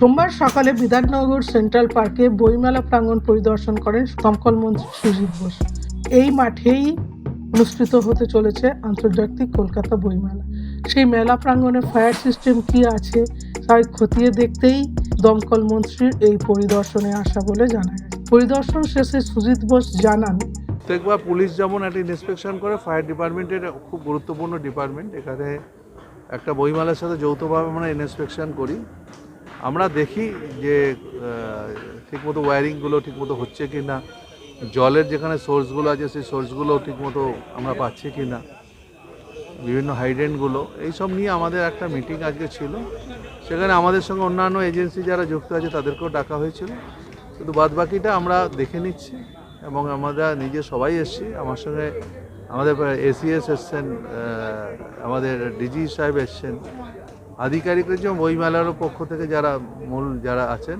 সোমবার সকালে বিধাননগর সেন্ট্রাল পার্কে বইমেলা প্রাঙ্গণ পরিদর্শন করেন দমকল মন্ত্রী সুজিত বোস এই মাঠেই অনুষ্ঠিত হতে চলেছে আন্তর্জাতিক কলকাতা বইমেলা। সেই মেলা প্রাঙ্গণে ফায়ার সিস্টেম কি আছে তাই খতিয়ে দেখতেই দমকল মন্ত্রীর এই পরিদর্শনে আসা বলে জানা গেছে। পরিদর্শন শেষে সুজিত বোস জানান প্রত্যেকবার পুলিশ যেমন একটা ইন্সপেকশন করে ফায়ার ডিপার্টমেন্টের খুব গুরুত্বপূর্ণ ডিপার্টমেন্ট এখানে একটা বইমেলার সাথে যৌথভাবে আমরা ইন্সপেকশন করি। আমরা দেখি যে ঠিকমতো ওয়্যারিংগুলো ঠিকমতো হচ্ছে কি না, জলের যেখানে সোর্সগুলো আছে সেই সোর্সগুলো ঠিকমতো আমরা পাচ্ছি কি না, বিভিন্ন হাইডেন্টগুলো এইসব নিয়ে আমাদের একটা মিটিং আজকে ছিল। সেখানে আমাদের সঙ্গে অন্যান্য এজেন্সি যারা যুক্ত আছে তাদেরকেও ডাকা হয়েছিল। শুধু বাদ বাকিটা আমরা দেখে নিচ্ছি এবং আমরা নিজে সবাই এসেছি। আমার সঙ্গে আমাদের এসিএস এসছেন আমাদের ডিজি সাহেব এসছেন আধিকারিক যে বইমেলারও পক্ষ থেকে যারা মূল যারা আছেন,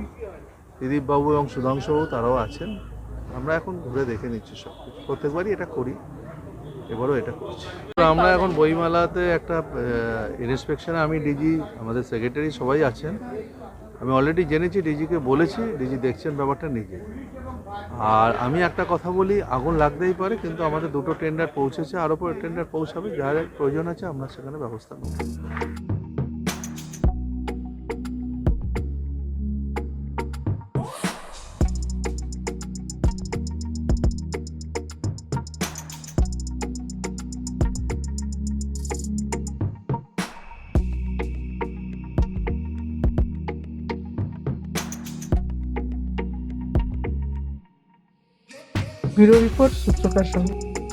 দিলীপবাবু এবং সুধাংশুবাবু তারাও আছেন। আমরা এখন ঘুরে দেখে নিচ্ছি সব কিছু প্রত্যেকবারই এটা করি, এবারও এটা করছি। আমরা এখন বইমেলাতে একটা ইন্সপেকশনে আমি ডিজি, আমাদের সেক্রেটারি সবাই আছেন। আমি অলরেডি জেনেছি, ডিজিকে বলেছি, ডিজি দেখছেন ব্যাপারটা নিজে। আর আমি একটা কথা বলি, আগুন লাগতেই পারে, কিন্তু আমাদের দুটো টেন্ডার পৌঁছেছে, আরও পরে টেন্ডার পৌঁছাবে, যার প্রয়োজন আছে আমরা সেখানে ব্যবস্থা নেব। ব্যুরো রিপোর্ট সূত্রকার সঙ্গে